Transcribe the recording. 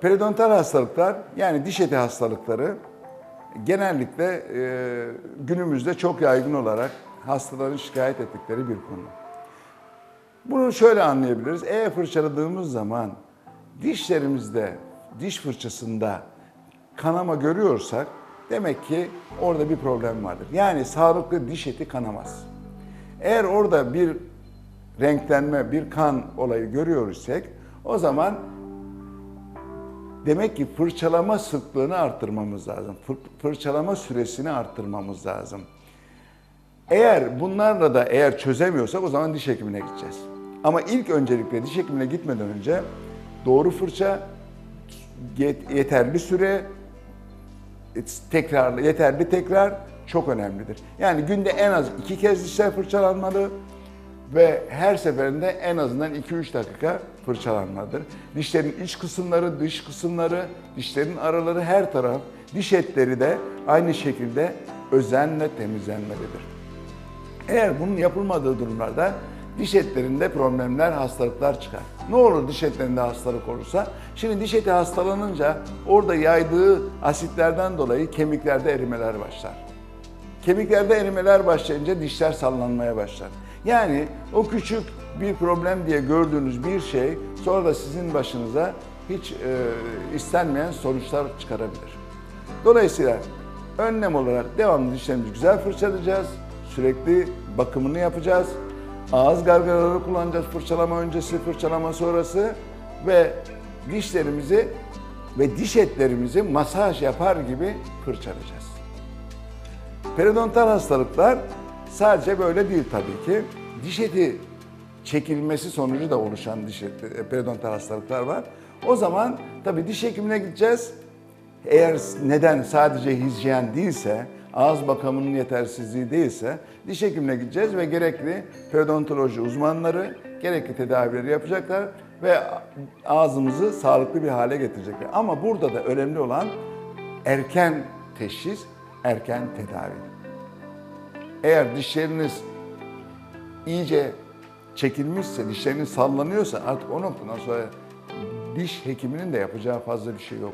Periodontal hastalıklar yani diş eti hastalıkları genellikle e, günümüzde çok yaygın olarak hastaların şikayet ettikleri bir konu. Bunu şöyle anlayabiliriz. Eğer fırçaladığımız zaman dişlerimizde, diş fırçasında kanama görüyorsak demek ki orada bir problem vardır. Yani sağlıklı diş eti kanamaz. Eğer orada bir renklenme, bir kan olayı görüyor isek o zaman demek ki fırçalama sıklığını arttırmamız lazım. Fır- Fırçalama süresini arttırmamız lazım. Eğer bunlarla da eğer çözemiyorsak o zaman diş hekimine gideceğiz. Ama ilk öncelikle diş hekimine gitmeden önce doğru fırça, yet- yeterli süre, tekrarlı, yeterli tekrar çok önemlidir. Yani günde en az iki kez dişler fırçalanmalı ve her seferinde en azından 2-3 dakika fırçalanmalıdır. Dişlerin iç kısımları, dış kısımları, dişlerin araları her taraf, diş etleri de aynı şekilde özenle temizlenmelidir. Eğer bunun yapılmadığı durumlarda diş etlerinde problemler, hastalıklar çıkar. Ne olur diş etlerinde hastalık olursa? Şimdi diş eti hastalanınca orada yaydığı asitlerden dolayı kemiklerde erimeler başlar. Kemiklerde erimeler başlayınca dişler sallanmaya başlar. Yani o küçük bir problem diye gördüğünüz bir şey sonra da sizin başınıza hiç e, istenmeyen sonuçlar çıkarabilir. Dolayısıyla önlem olarak devamlı dişlerimizi güzel fırçalayacağız. Sürekli bakımını yapacağız. Ağız gargaraları kullanacağız fırçalama öncesi, fırçalama sonrası ve dişlerimizi ve diş etlerimizi masaj yapar gibi fırçalayacağız. Periodontal hastalıklar sadece böyle değil tabii ki. Diş eti çekilmesi sonucu da oluşan diş eti, e, periodontal hastalıklar var. O zaman tabii diş hekimine gideceğiz. Eğer neden sadece hijyen değilse, ağız bakımının yetersizliği değilse diş hekimine gideceğiz ve gerekli periodontoloji uzmanları gerekli tedavileri yapacaklar ve ağzımızı sağlıklı bir hale getirecekler. Ama burada da önemli olan erken teşhis, erken tedavi. Eğer dişleriniz iyice çekilmişse, dişleriniz sallanıyorsa artık o noktadan sonra diş hekiminin de yapacağı fazla bir şey yok.